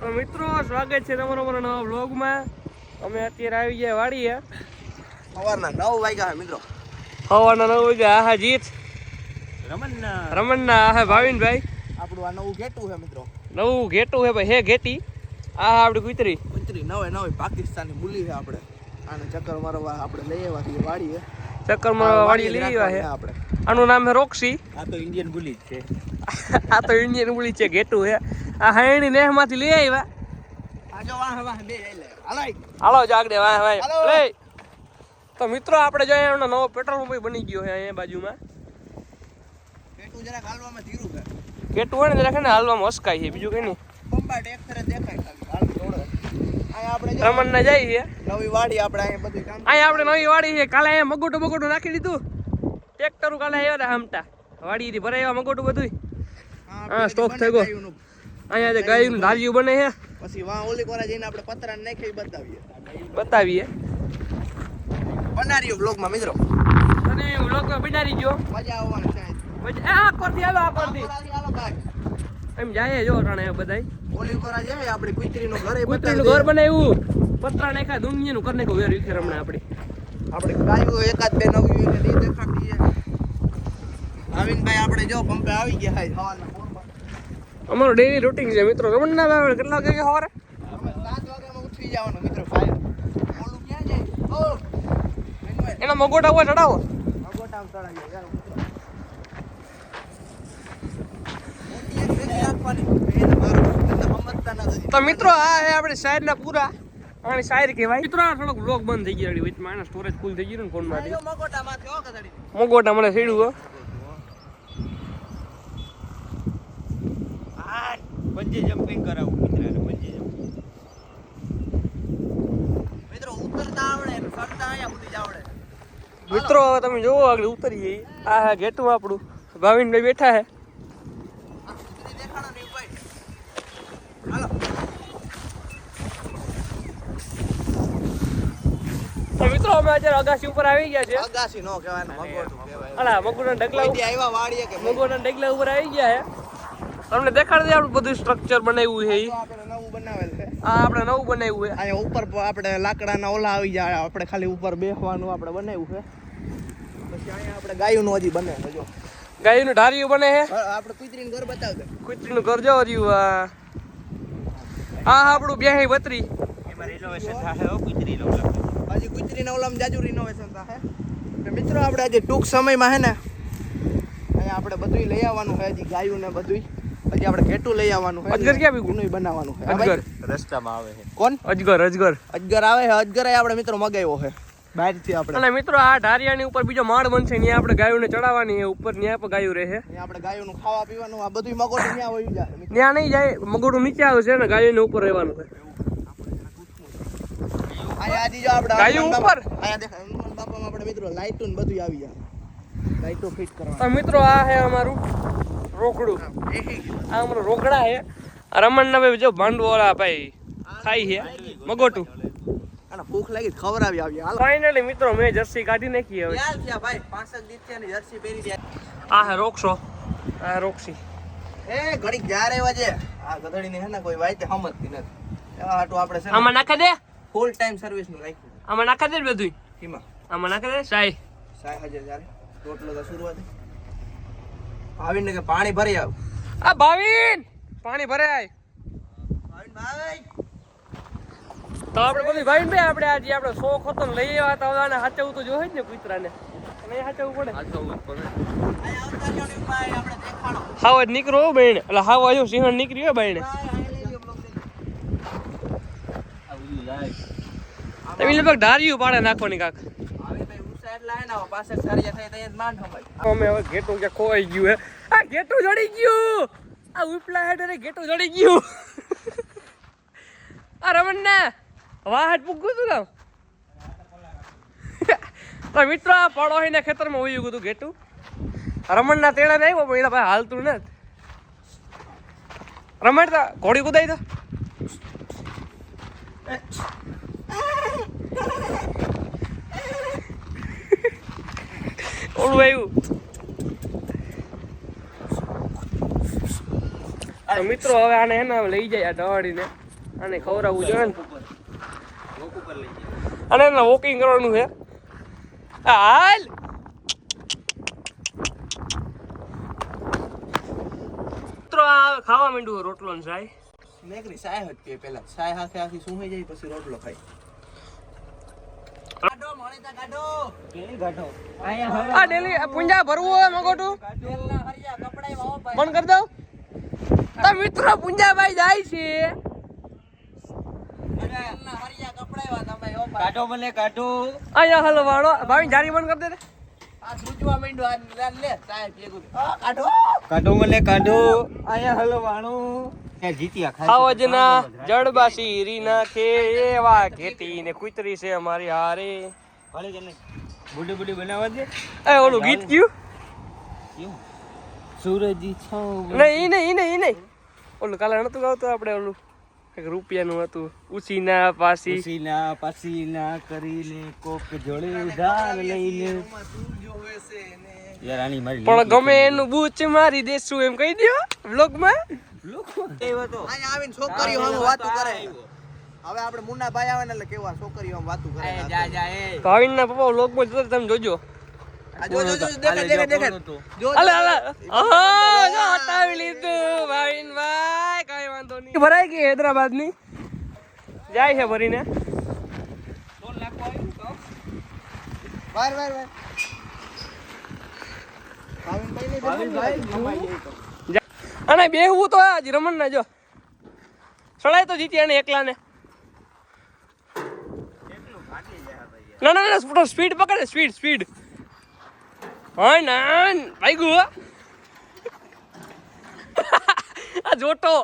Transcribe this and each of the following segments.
તો મિત્રો સ્વાગત છે તમારો મારા નવા બ્લોગમાં અમે અત્યારે આવી ગયા વાડીએ. સવારના નવ વાગ્યા છે મિત્રો. સવારના નવ વાગ્યા આહા જીત. રમણના. રમણના આહા ભાવિનભાઈ. આપણું આ નવું ઘેટું છે મિત્રો. નવું ઘેટું હે ભાઈ હે ઘેટી. આ આપણી કુતરી. કુતરી નવે નવે પાકિસ્તાની મૂલી છે આપણે. આને ચક્કર મારવા આપણે લઈ આવ્યા છીએ વાડીએ. મારવા વાડી લઈ આવ્યા છે. આપણે. આનું નામ છે રોક્ષી. આ તો ઇન્ડિયન બુલી છે. આ તો ઇન્ડિયન બુલી છે ઘેટું હે આ નેહમાંથી લઈ આવ્યા. હાલો. જાગડે વાહ વાહ. લે તો મિત્રો આપણે જોઈએ એમનો નવો પેટ્રોલ પંપ બની ગયો છે અહીંયા બાજુમાં. કેટું જરાક હાલવામાં ધીરું છે. કેટું હોય ને જરાક ને હાલવામાં હસકાય છે. બીજું કઈ નહીં. બંબાટ એક ફેરે દેખાય ખાલી. હાલ થોડો અહીંયા આપણે જો જાય નવી વાડી આપણે અહીંયા બધું કામ અહીંયા આપણે નવી વાડી છે. કાલે અહીંયા મગોટું બગોટું નાખી દીધું. ટ્રેક્ટર કાલે આવ્યા હતા હમતા વાડીથી ભરાઈ આવ્યા મગોટું બધું હા, સ્ટોક થઈ ગયો. અહીંયા જે ગાયું ધાર્યું બને છે પછી વાહ ઓલી કોરા જઈને આપણે પતરા નાખી બતાવીએ. બતાવીએ. બનારીઓ બ્લોગમાં મિત્રો. અને માં બનારી ગયો. મજા આવવાની છે. પછી આ કરતી હાલો આ કરતી હાલો ભાઈ. એમ જાય જો અટાણે બધાય. ઓલી કોરા જેવી આપણી કુતરીનું ઘર કુતરીનું બતાવી ઘર બનાવ્યું. પતરા નાખ્યા દુનિયાનું કરી નાખ્યું વેર વિખેર હમણાં આપણી. આપણે ગાયો એકાદ બે નવી દેખાડી ભાવિનભાઈ આપણે જો પંપે આવી ગયા હવાના. અમારું ડેલી રૂટીન છે મિત્રો. રમણ ના આવે કેટલા વાગે સવારે ઉઠી જવાનું મિત્રો એના મગોટા હોય ચડાવો. મોટી. તો મિત્રો આ હે આપણે શાયરના પૂરા. આની શાયર કહેવાય. મિત્રો આ થોડોક બ્લોક બંધ થઈ ગયો વચમાં એના સ્ટોરેજ ફૂલ થઈ ગયું ને મગોટામાંથી હો મગોટા મને સીડ્યું હો બંજી જમ્પિંગ કરાવું મિત્રને બંજી જમ્પિંગ મિત્રો ઉતરતા આવડે ફરતા અહીંયા સુધી જ આવડે. મિત્રો હવે તમે જોવો આગળ ઉતરી જઈએ આ હા ગેટમાં આપણું. ભાવિનભાઈ બેઠા હાલો. મિત્રો અમે અત્યારે અગાસી ઉપર આવી ગયા છે અગાસી નો કહેવાય મગોટું કહેવાય અલા મગોના ડગલા ઉપર આવ્યા વાડીએ કે મગોના ડગલા ઉપર આવી ગયા છે તમને દેખાડ દે આપણું બધું સ્ટ્રક્ચર બનાવ્યું છે ઈ. આપણે નવું બનાવેલ છે. આ આપણે નવું બનાવ્યું છે. અહીંયા ઉપર આપણે લાકડાના ઓલા આવી જાય આપણે ખાલી ઉપર બેસવાનું આપણે બનાવ્યું છે. પછી અહીંયા આપણે ગાયુંનું હજી બને છે જો. ગાયનું ઢારિયું બને છે. આપણે કુતરીનું ઘર બતાવ દે કુતરીનું ઘર જો રહ્યું આ આ આપણું બ્યાહી બત્રી. એમાં રિનોવેશન થાય હો કુતરી લગ્ન હજી કુતરીના ઓલામાં જાજુ રિનોવેશન થાય મિત્રો આપણે આજે ટૂંક સમયમાં હે ને અહીંયા આપણે બધું લઈ આવવાનું છે હજી ગાયું ને બધું હજી આપણે ઘેટું લઈ આવવાનું છે અજગર ક્યાં ભીગું? નહીં બનાવવાનું છે અજગર. રસ્તામાં આવે છે. કોણ? અજગર અજગર. અજગર આવે છે? અજગર આપણે મિત્રો મગાવ્યો છે. બહારથી આપણે. અને મિત્રો આ ઢારિયાની ઉપર બીજો માળ બનશે ત્યાં આપણે ગાયોને ચડાવવાની છે ઉપર ત્યાં પણ ગાયું રહે આપણે ગાયોનું ખાવા પીવાનું આ બધું મગોટું ત્યાં વયું જાય ત્યાં નહીં જાય મગોડું નીચે આવશે ને ગાયોને ઉપર રહેવાનું છે. ગાયું ઉપર? અહીંયા દેખ હનુમાન બાપામાં આપણે મિત્રો લાઇટો ને બધું આવી જાય. લાઇટો ફિટ કરવા મિત્રો આ છે અમારું રોકડું. આ અમારો રોકડા હે રમણ ના ભાઈ જો ભાંડવોળા ભાઈ ખાઈ હે મગોટું. ભૂખ લાગી તો ખવડાવી આવીએ હાલો. ફાઇનલી મિત્રો મેં જર્સી કાઢી નાખી હવે. યાર થયા ભાઈ પાંચક દિવસ ને જર્સી પહેરી રહ્યા આ હે રોકશો. આ હે રોકસી એ ઘડીક જ્યારે વાજે આ ગધડીને હે ને કોઈ વાયતે સમજતી નથી. એવા હાટું આપણે છે આમાં નાખી દે. ફૂલ ટાઈમ સર્વિસનું રાખ્યું આમાં નાખી દે બધું એમાં. આમાં નાખી દે સાઈ. સાય હજાર રોટલો તો શરૂઆત આવીને કે પાણી ભરી આવ. આ ભાવિન! પાણી ભરાય. ભાવિન ભાઈ તો આપણે બધું ભાવિન ભાઈ આપણે આજે આપણે શોખ હતો લઈ આવ્યા તો આને હાચવવું તો જોઈ જ ને કૂતરાને. નહીં હાચવવું પડે. અહીંયા પડે હાવ નીકળો બહેણ એટલે હાવ આવ્યો સિંહણ નીકળ્યો લ્યો. તમે લગભગ ધાર્યું પાડે નાખવાની કાક. અમે હવે ઘેટું કે ખોવાઈ ગયું હે? આ ઘેટું જડી ગયું! આ ઉપલા હેડરે ઘેટું જડી ગયું! આ રમણ ને વાહટ પૂગ્યું તું તો મિત્રો આ પડોહીના ખેતરમાં હોઈ ગયું ઘેટું. રમણ ના તેડા નહીં પણ એના ભાઈ હાલતું ને રમણ તો ઘોડી કુદાઈ તો ઓળું આવ્યું. મિત્રો હવે આને હે ને હવે લઈ જાય દવાડીને. આને ખવડાવવું જોઈએ ને. અને એને વોકિંગ કરવાનું છે. હાલ. મિત્રો, આ ખાવા માંડ્યું રોટલો ને સાય મેકરી સાય પીએ પેલા સાય હાથે આખી સુહાઈ જાય પછી રોટલો ખાય કાઢો મણીતા કાઢો કેવી ગાઢો અહીંયા આ ડેલી પૂંજા ભરવું હોય મગોટું? તેલના હરિયા કપડાય વાવો ભાઈ બંધ કરી દઉં? તો મિત્રો પૂંજાભાઈ જાય છે. તેલના હરિયા કપડાય વા તમે ઓ ભાઈ કાઢો મને કાઢો. અહીંયા હલો વાળો. ભાઈ જારી બંધ કરી દે ને. આ સૂચવા માંડ્યો આ લે લે સાય ભેગું. આ કાઢો. કાઢો મને કાઢો. અહીંયા હલવાણું ત્યાં જીત્યા જડબાસી એવા ખેતી ને કુતરી છે અમારી હારે. ભલે કે નહીં. બુડી બુડી બનાવવા દે. એ ઓલું ગીત કયું? કેવું? સૂરજી છાવ નહીં નહીં નહીં નહીં. ઓલું કાલે નતું ગાવતું આપણે ઓલું એક રૂપિયાનું હતું. ઉસીના પાસી. ઉસીના પાસીના કરીને કોક જોડે ઉધાર લઈને. છે યાર આની મારી પણ ગમે એનું બૂચ મારી દેશું એમ કહી દો વ્લોગમાં. વ્લોગમાં? એવો હતો આવીને છોકરીઓ હમ વાતો કરે. હવે આપણે મુન્ના ભાઈ આવે ને એટલે કેવા છોકરીઓ આમ વાતું કરે જા જા એ. ભાવિનના પપ્પા વ્લોગમાં જોતા તમે જોજો. આ જો જો જો દેખે દેખે દેખે જો અલે અલે હા જો હટાવી લીધું ભાવિન ભાઈ કઈ વાંધો નહીં. ભરાઈ ગઈ હૈદરાબાદની જાય છે ભરીને. વાર વાર વાર. ભાવિનભાઈ ને જા- અને બેહવું તો આજ રમણ ના જો. સડાય તો જીતી અને એકલા ને, ના ના ના સ્પીડ પકડે સ્પીડ સ્પીડ હોય ના ભાઈ ગુ આ જોટો.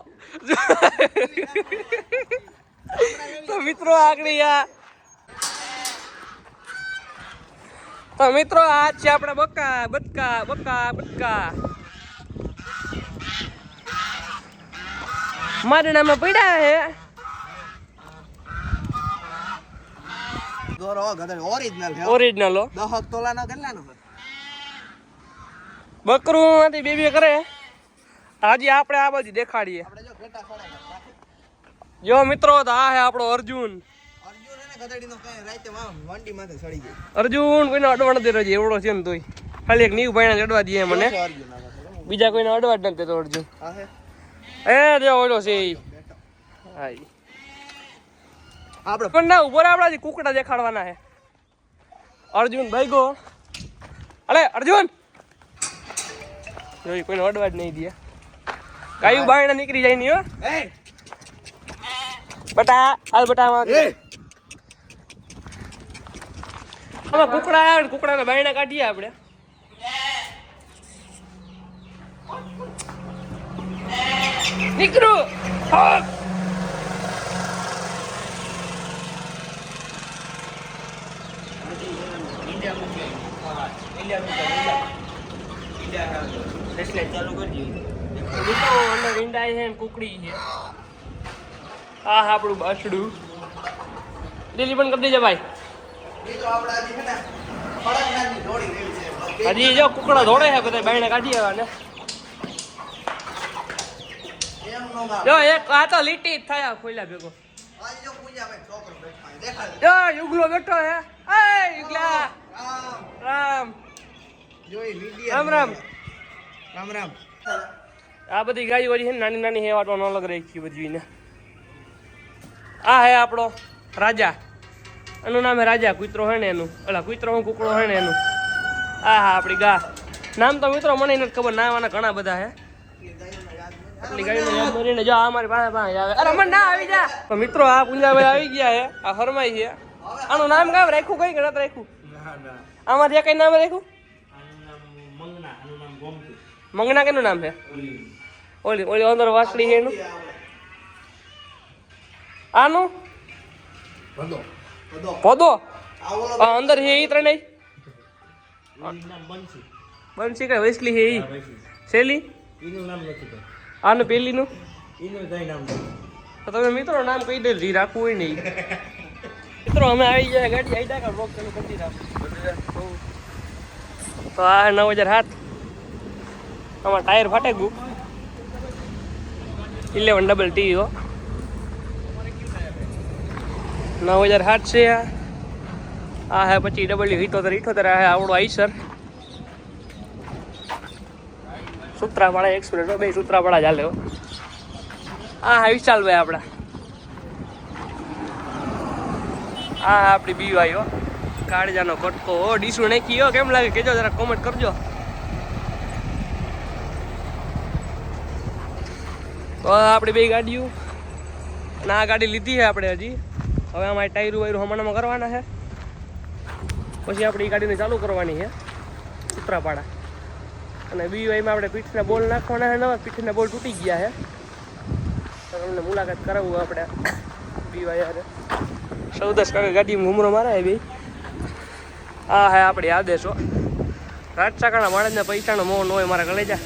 તો મિત્રો આગળ આ તો મિત્રો, આ છે આપણા બકા બટકા બકા બટકા મારા નામે પડ્યા હે. દોરો ઓરિજિનલ છે ઓરિજિનલ દહક તોલાનો કેટલાનો બકરું માંથી બે બે કરે. આજે આપણે આ બાજુ દેખાડીએ. આપણે જો ઘેટા સડાય જો મિત્રો તો આ હે આપણો અર્જુન. અર્જુન એને ગધડીનો કઈ રાતે વંડી માથે સડી જાય અર્જુન કોઈને અડવા નથી દેતો એવડો છે ને તોય. ખાલી એક નીવ ભાઈને અડવા દઈએ મને. બીજા કોઈને અડવા જ નથી દેતો અર્જુન. એ જો ઓલો છે હા. આપણે પણ ના ઊભો આપણા કુકડા દેખાડવાના હે અર્જુન ભાઈ ગો અરે અર્જુન! જોઈ કોઈને અડવા જ નહીં દે. કાયું બાયણા નીકળી જાય નહીં હો. બટા હાલ બટા આમાં કુકડા આવે ને કુકડાના બાયણા કાઢીએ આપણે. નીકળો! હા. ચાલુ કરજો મિત્રો અંદર ઈંડા છે ને કુકડી છે. આ આપણું બાસડું. દિલ્હી પણ કરી દેજે ભાઈ. હજી જો કુકડા દોડે છે બધા બાયણે કાઢી આવ્યા ને એમ નો ગામ જો એક આ તો લીટી જ થયા ખોલ્યા ભેગો. જો પૂજા ભાઈ છોકરો બેઠો છે. દેખાડ જો યુગલો બેઠો હે યુગલા. રામ. રામ રામ રામ. રામ રામ. આ બધી ગાયો છે નાની નાની હેવાટો ન અલગ રહી છે બધી ને આ હે આપણો રાજા. એનું નામ હે રાજા કૂતરો હે ને એનું. અલા કૂતરો હું કુકડો હે ને એનું. આ હા આપણી ગા. નામ તો મિત્રો મને નથી ખબર નામ આના ઘણા બધા હે. એટલી ગાડીને યાદ કરીને જો આ અમારી પાસે પાસે આવે. અરે અમર ના આવી જા. તો મિત્રો આ પુંજાભાઈ આવી ગયા હે આ હરમાઈ છે. આનું નામ કામ રાખ્યું? કઈ ગણત રાખ્યું? રાખ્યું આમાંથી કઈ નામ રાખ્યું? મંગના કેનું નામ છે? ઓલી ઓલી અંદર વાસળી છે એનું? આનું? પોદો આ અંદર છે એ ત્રણેય? બંસી કઈ વૈસલી છે એ શેલી? આનું પેલીનું? એનું કઈ નામ તો તમે મિત્રો નામ કહી દે જી રાખવું હોય નહીં મિત્રો અમે આવી ગયા ગાડી આવી જાય રોક ચાલુ કરી દીધા. તો આ નવ હજાર સાત. આમાં ટાયર ફાટે ગયું. ઇલેવન ડબલ ટી હો. નવ હજાર સાત છે આ. હે પછી ડબલ્યુ ઇઠોતેર ઇઠોતેર, આ હે આવડો આઈસર સૂત્રાવાળા એક્સપ્રેસ બે સૂત્રાવાળા ચાલે આ હા વિશાલભાઈ આપણા આ આપણી બી હો. કાળજાનો કટકો હો. ડીશું નાખી હો, કેમ લાગે? કેજો જરા કોમેન્ટ કરજો. તો આપણી બે ગાડીઓ અને આ ગાડી લીધી છે આપણે હજી. હવે આમાં ટાયરું વાયરું હમણાં કરવાના છે. પછી આપણે એ ગાડીને ચાલુ કરવાની છે. ઉત્તરાપાડા અને બી વાયમાં આપણે પીઠના બોલ નાખવાના છે નવા પીઠના બોલ તૂટી ગયા છે. તમને મુલાકાત કરાવવું આપણે બી વાય સૌદસ કાકા ગાડીમાં ઘૂમરો મારે ભાઈ. આ હે આપણી આદેશો. રાજસાકાના માણસના પૈસાનો મોહ ન હોય મારા કલેજા.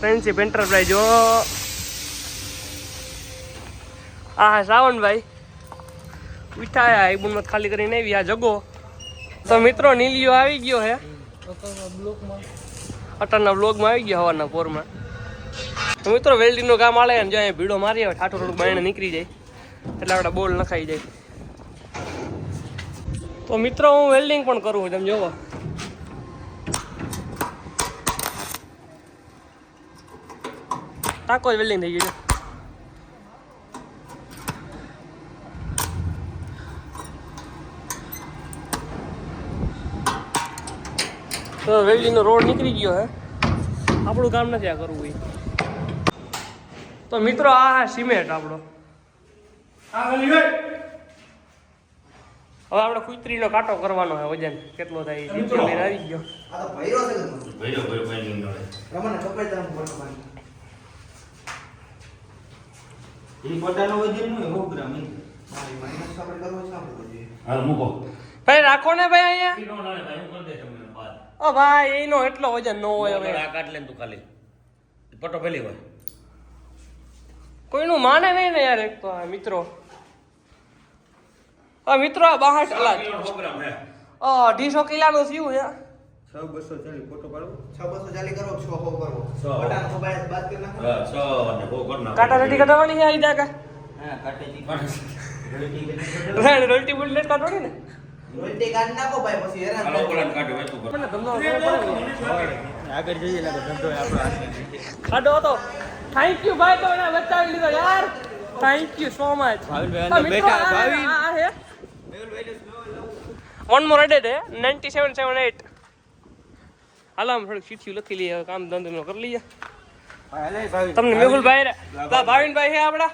ફ્રેન્ડશીપ એન્ટરપ્રાઇઝ જો. આ હા શ્રાવણભાઈ. ઉઠાયા એ બુનમત ખાલી કરીને આવી, આ જગો. તો મિત્રો, નીલિયો આવી ગયો હે. અટરના બ્લોગમાં આવી ગયો હવાના પોરમાં. તો મિત્રો વેલ્ડિંગનું કામ આલે અને જો અહીંયા ભીડો મારી આવે, ઠાઠો થોડુંક બાયણે નીકળી જાય. એટલે આપણે બોલ નખાઈ જાય. તો મિત્રો, હું વેલ્ડિંગ પણ કરું છું, તમે જોવો. ટાંકો જ વેલ્ડિંગ થઈ ગયું છે તો વેલ્ડિંગનો રોડ નીકળી ગયો હે આપણું કામ નથી આ કરવું એ તો મિત્રો આ હા સિમેન્ટ આપણો. હવે આપણે કુતરીનો કાંટો કરવાનો છે વજન. કેટલો થાય આવી ગયો આ તો ભૈરો છે કે તું? ભર્યો ભર્યો પાણી નળે રમણને કપાઈ તરફ ભરતો પાણી. એ પોતાનો વજનનું 100 ગ્રામ ઈ. મારી માઇનસ આપણે કરવો છે આપણે જોઈએ. હાલ મૂકો. ભાઈ રાખો ને ભાઈ અહીંયા. નો ભાઈ હું કરી દે તમને બાદ ઓ ભાઈ એનો એટલો વજન નો હોય હવે. આ તું ખાલી. પટો પેલી હોય. કોઈનું માને નહીં ને યાર એક તો આ મિત્રો. આ મિત્રો આ બહાર અલા 100 ગ્રામ છ બસો ચાલી ફોટો પાડો. છ બસો ચાલી કરો છ હો કરો. પટાણ તો બાદ બાદ કરી નાખો. હા છ અને હો કરી નાખો. કાટા રેડી કટાવાની છે આઈદા કા હા કાઢવાની ને? રોલટી કાઢ નાખો ભાઈ પછી હેરાન તમને આગળ જોઈએ લાગે ધંધો થેન્ક યુ ભાઈ તો એને બતાવી લીધો યાર. Thank you so much Bhavin Bhavin. One more added હે 9778 હાલામ થોડીક ચીઠીઓ લખી લઈએ કામ ધંધો કરી લઈએ. તમને મેહુલભાઈ ભાવિનભાઈ છે આપડા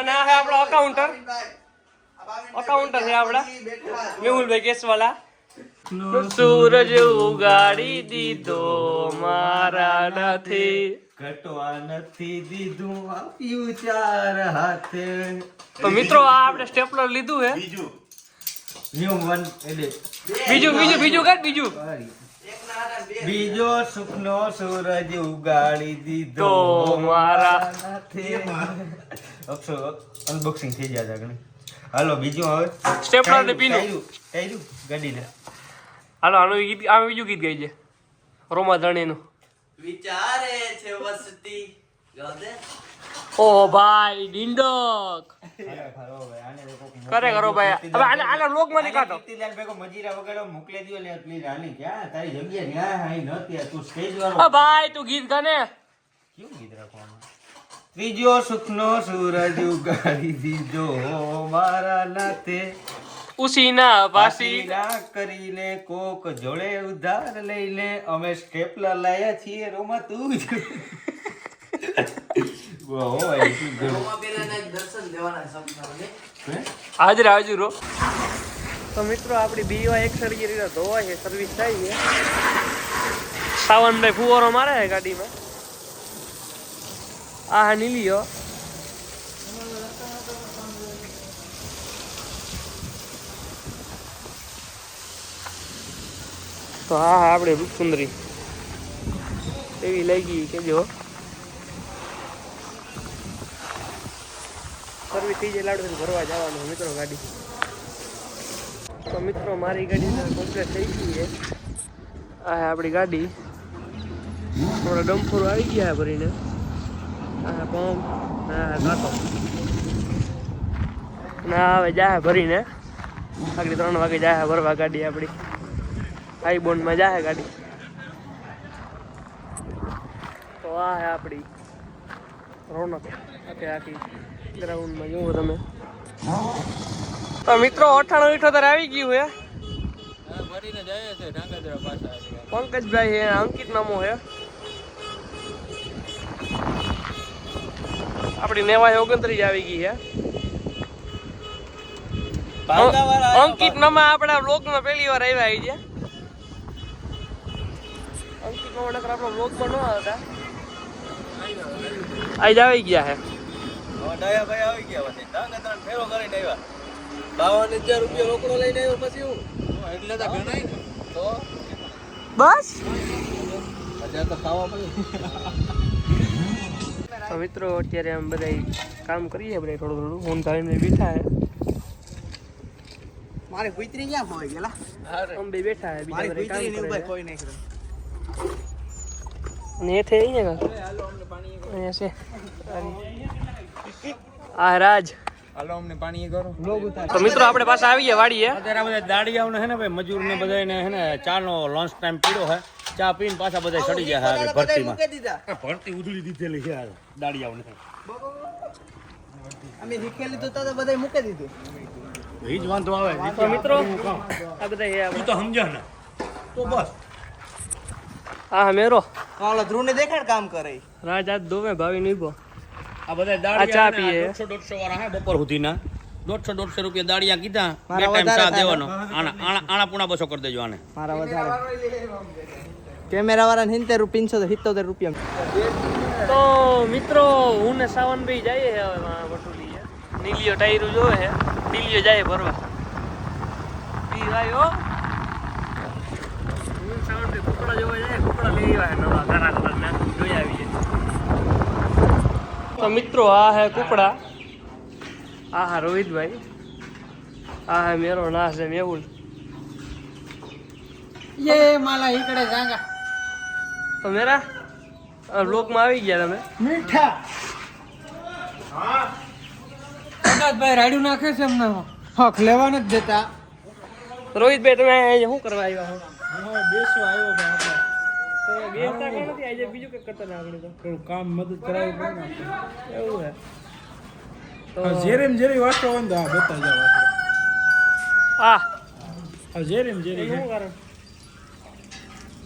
અને આ છે આપણો અકાઉન્ટર અકાઉન્ટર છે આપડા મેહુલભાઈ કેસવાલા. સૂરજ ઉગાડી દીધો મારા નથી. દીધું આપ્યું તો મિત્રો આ આપણે સ્ટેપલર લીધું છે બીજું. બીજું બીજું બીજું બીજું. બીજો સુખનો સૂરજ ઉગાડી દીધો. મારા અનબોક્સિંગ થઈ જાય આગળ હાલો બીજું હવે. સ્ટેપલર ને પીનું. ટાયરું, ગાડીને. હાલો આનું ગીત આ બીજું ગીત ગાઈ છે. રોમા ધણીનું. વિચારે છે વસતી. ઓ ભાઈ ડિંડક. કરે કરો ભાઈ. હવે આને આને લોકમાંથી કાઢો કીર્તિલાલ ભેગો મજીરા વગાડો મોકલી દિયો લે પ્લીઝ આની ક્યાં તારી જગ્યા ન્યા આઈ નતી તું સ્ટેજ વાળો. આ ભાઈ તું ગીત ગાને. કેવું ગીત રાખવાનું? ત્રીજો સુખનો સૂરજ ઉગાડી દીધો મારા નાતે ઉસીના વાસી. કરીને કોક જોડે ઉધાર લઈને અમે સ્ટેપલર લાયા છીએ રોમા તું જ. હાજર હાજરો તો મિત્રો આપણી બીવા એક સર્જરી રીતે ધોવાય છે સર્વિસ થાય છે. સાવનભાઈ ફુવારો મારે છે ગાડીમાં? આ હા નીલીઓ તો હા હા આપણે રૂપસુંદરી એવી લઈ ગઈ કે જો. સર્વિસ થઈ જાય લાડુ ભરવા જવાનું મિત્રો ગાડી તો મિત્રો, મારી ગાડી કમ્પ્લીટ થઈ ગઈ છે. આ આપણી ગાડી. થોડા ડમ્ફોર આવી ગયા ભરીને. આ પંપ આ કાંટો ના હવે જાહે ભરીને. આગળ ત્રણ વાગે જાહે ભરવા ગાડી આપણી. હાઈ બોન્ડમાં જાહે ગાડી. તો આ આપણી રોનક. આખી આખી. ગ્રાઉન્ડમાં જુઓ તમે. તો મિત્રો અઠાણું ઇઠોતેર આવી ગયું હે. ભરીને જાય છે ઢાંગધ્રા પાછા પંકજભાઈ હે અંકિત નામો હે. આપણી નેવાય ઓગણત્રીસ આવી ગઈ હે. અંકિત નામાં આપણા બ્લોગમાં પહેલી વાર આવ્યા આવી છે. અંકિત નામાં નકર આપણા બ્લોગમાં ન આવતા. આજ આવી ગયા હે. ડાયા ભાઈ આવી ગયા પછી ઢાંગધ્રા ફેરો કરીને આવ્યા. બાવન હજાર રૂપિયા રોકડો લઈને આવ્યો પછી હું? એટલે તો ગણાય તો? બસ. હજાર તો ખાવા પડે તો મિત્રો અત્યારે આમ બધા કામ કરીએ બધા થોડું થોડું. ફોન ધારીને બેઠા હે. મારે કુતરી ક્યાં હોય ગયેલા? બે બેઠા હે બીજા. કોઈ નહીં. અને એ થઈ ને અહીંયા છે. આ રાજ. હાલો અમને પાણી કરો. તો મિત્રો આપણે પાસે આવીએ વાડીએ. અત્યારે આ બધા દાડિયાઓને હે ને ભાઈ મજૂર ને બધાને હે ને ચા નો લંચ ટાઈમ પીડો હે ચા પીને પાછા બધા ચડી ગયા ભરતીમાં. માં ભરતી ઉધડી દીધેલી છે આ દાડિયાઓને. અમે શીખેલી તો તો બધા મૂકી દીધું. એ જ વાંધો આવે તો મિત્રો આ બધા આપણે તો સમજ્યા ને. તો બસ. આ મેરો. ઓલો ધ્રુવ ને દેખાડ કામ કરે. રાજ આજ દોમે ભાવી નીભો આ બધા દાડિયા ચા પીએ. 150 150 વાળા હે બપોર સુધીના. દોઢસો દોઢસો રૂપિયા દાડિયા કીધા બે ટાઈમ ચા દેવાનો. આણા આણા આણા પૂણા બસો કરી દેજો આને. મારા વધારે. કેમેરા વાળા સિત્તેર પિનસો સિત્તોતેર રૂપિયા તો મિત્રો હું ને સાવનભાઈ જઈએ છે હવે વટુલી નીલિયો ટાયરું જોવે છે નીલિયો જાય ભરવા. પી ભાઈ હો હું ને સાવનભાઈ કપડા જોવા જાય કપડા લઈ આવ્યા છે નવા ઘણા કલરના જોઈ આવીએ તો મિત્રો આ હે કુપડા આ હા રોહિતભાઈ. આ હે મેરો ના છે મેહુલ. યે માલા ઈકડે જાગા. તો મેરા માં આવી ગયા તમે. મીઠા. હા ભાઈ રાડ્યું નાખે છે અમને હક લેવા નથી દેતા. રોહિતભાઈ તમે શું કરવા આવ્યા છો? બેસવા આવ્યો ભાઈ તો બેસતા નથી આજે બીજું કંઈક કરતા ના આવડે તો. થોડું કામ મદદ કરાવી પડે એવું હે. તો જેરેમ જેરી વાતો હોય ને તો આ બતા જાવ આ. જેરેમ જેરી શું કારણ?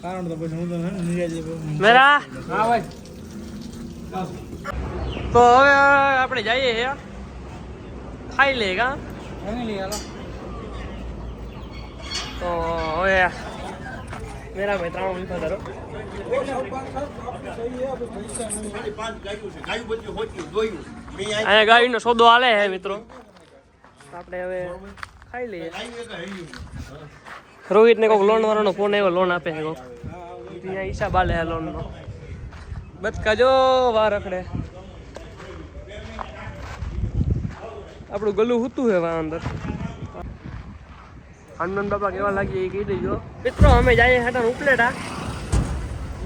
કારણ તો પછી હું તો હે મેરા? હા ભાઈ. તો હવે આપણે જઈએ છે ખાઈ લે કા? તો હવે મેરા ભાઈ ત્રણ લીધો ધરો. અહીંયા ગાડીનો સોદો હાલે છે મિત્રો. આપણે હવે ખાઈ લઈએ. રોહિતને કોઈક લોન વાળાનો ફોન આવ્યો લોન આપે છે કોઈક અહીંયા હિસાબ આલે હે લોનનો બચકાજો વા વાર રખડે. આપણું ગલું હતું છે વા અંદર હનુમાન બાપા કેવા લાગી એ કહી દેજો. મિત્રો, અમે જઈએ હેઠળ ઉપલેટા.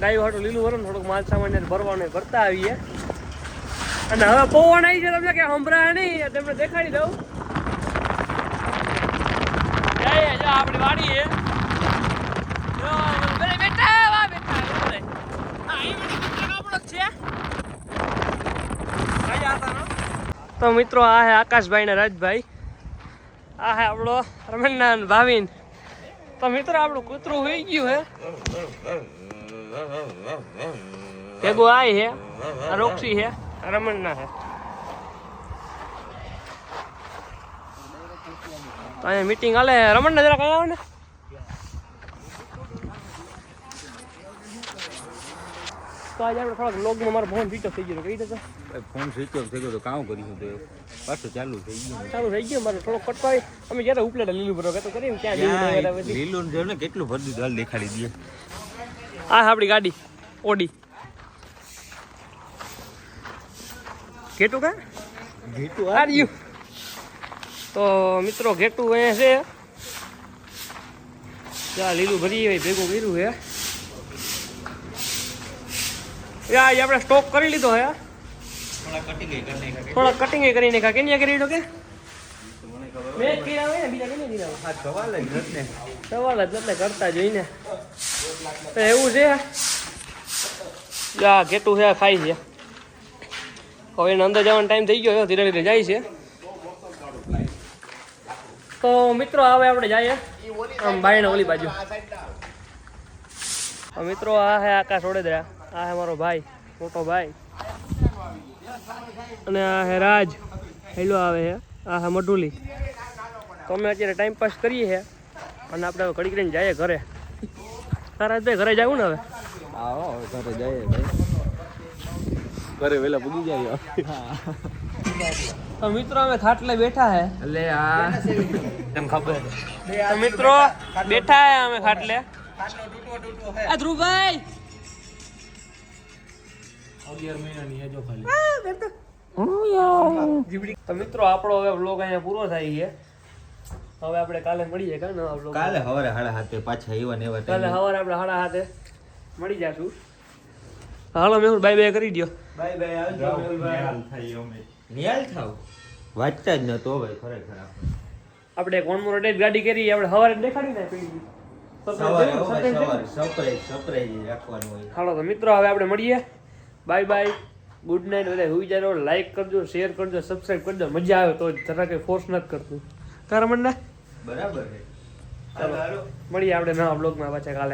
ગાયું હાટું લીલું વરણ થોડુંક માલ સામાન ને ભરવાનું ભરતા આવીએ. અને હવે પવન આવી છે, તમને કે સંભળાય નહીં તમને દેખાડી દઉં. આપણી વાડી તો મિત્રો, આ હે આકાશભાઈ ને રાજભાઈ. આ હે આપણો રમણના ભાવિન. તો મિત્રો આપણું કૂતરું હોઈ ગયું હે. ભેગું આય હે. રોક્ષી હે. રમણના હે. અહીંયા મીટિંગ હાલે રમણ જરા કયા આવો ને. તો આજે આપણે થોડાક લોગમાં મારો ફોન સ્વિચ થઈ ગયો કઈ દેતો ફોન સ્વિચ ઓફ થઈ ગયો તો કામ કર્યું તો પાછું ચાલુ થઈ ગયું. ચાલુ થઈ ગયું મારે થોડો કટકો આવી અમે જ્યારે ઉપલેટ લીલું ભરો તો કરી ક્યાં લીલું જો ને કેટલું ભરી દીધું હાલ દેખાડી દઈએ આ આપણી ગાડી. ઓડી. ઘેટું કા? ઘેટું આર યુ તો મિત્રો ઘેટું અહીંયા છે. ચા લીલું ભરી ભેગું કર્યું છે. આપણે સ્ટોક કરી લીધો હે થોડા કટિંગ કરી નાખ્યા કેની કરી કે મેં કર્યા હોય ને બીજા કઈ કર્યા હોય? સવાલ જ નથી. ને સવાલ જ એટલે કરતા જોઈને તો એવું છે? જા કેટલું છે આ ખાઈ છે. હવે એને અંદર જવાનો ટાઈમ થઈ ગયો ધીરે ધીરે જાય છે. તો મિત્રો હવે આપણે જઈએ. આમ બાઈને ઓલી બાજુ. મિત્રો આ હે આકાશ ઓડેદરા આ હે મારો ભાઈ મોટો ભાઈ. અને આ હે રાજ. હેલો આવે છે આ હા મઢુલી. તો અમે અત્યારે ટાઈમ પાસ કરીએ છે અને આપણે ઘડી કરીને જઈએ ઘરે. તારા ભાઈ ઘરે જવું ને હવે? આવો ઘરે જઈએ ઘરે વેલા પૂગી જાય તો મિત્રો અમે ખાટલે બેઠા હે. એટલે આ. તેમ ખબર? તો મિત્રો બેઠા હે અમે ખાટલે. આ ધ્રુવભાઈ! તો મિત્રો આપણો હવે વ્લોગ અહીંયા પૂરો થાય છે. હવે આપણે કાલે મળીએ કા નવા વ્લોગ કાલે હવારે હાડા હાથે પાછા એવા ને એવા કાલે સવારે આપણે હાડા હાથે મળી જાશું. હાલો મેહુલ બાય બાય કરી દો બાય બાય આવજો નિયાલ થાવ? વાંચતા જ નતો ભાઈ ખરેખર આપણે. આપણે એક વન ડેટ ગાડી કરી આપણે સવારે દેખાડી ને પેલી સવારે સવારે સરપ્રાઈઝ સરપ્રાઈઝ રાખવાનું હોય. હાલો તો મિત્રો હવે આપણે મળીએ. બાય બાય ગુડ નાઇટ બધા હુઈ જાય લાઈક કરજો શેર કરજો સબસ્ક્રાઇબ કરજો. મજા આવે તો જરા કે ફોર્સ નથી કરતું. તારા મંડા બરાબર મળીએ આપણે નવા બ્લોગમાં પાછા કાલે.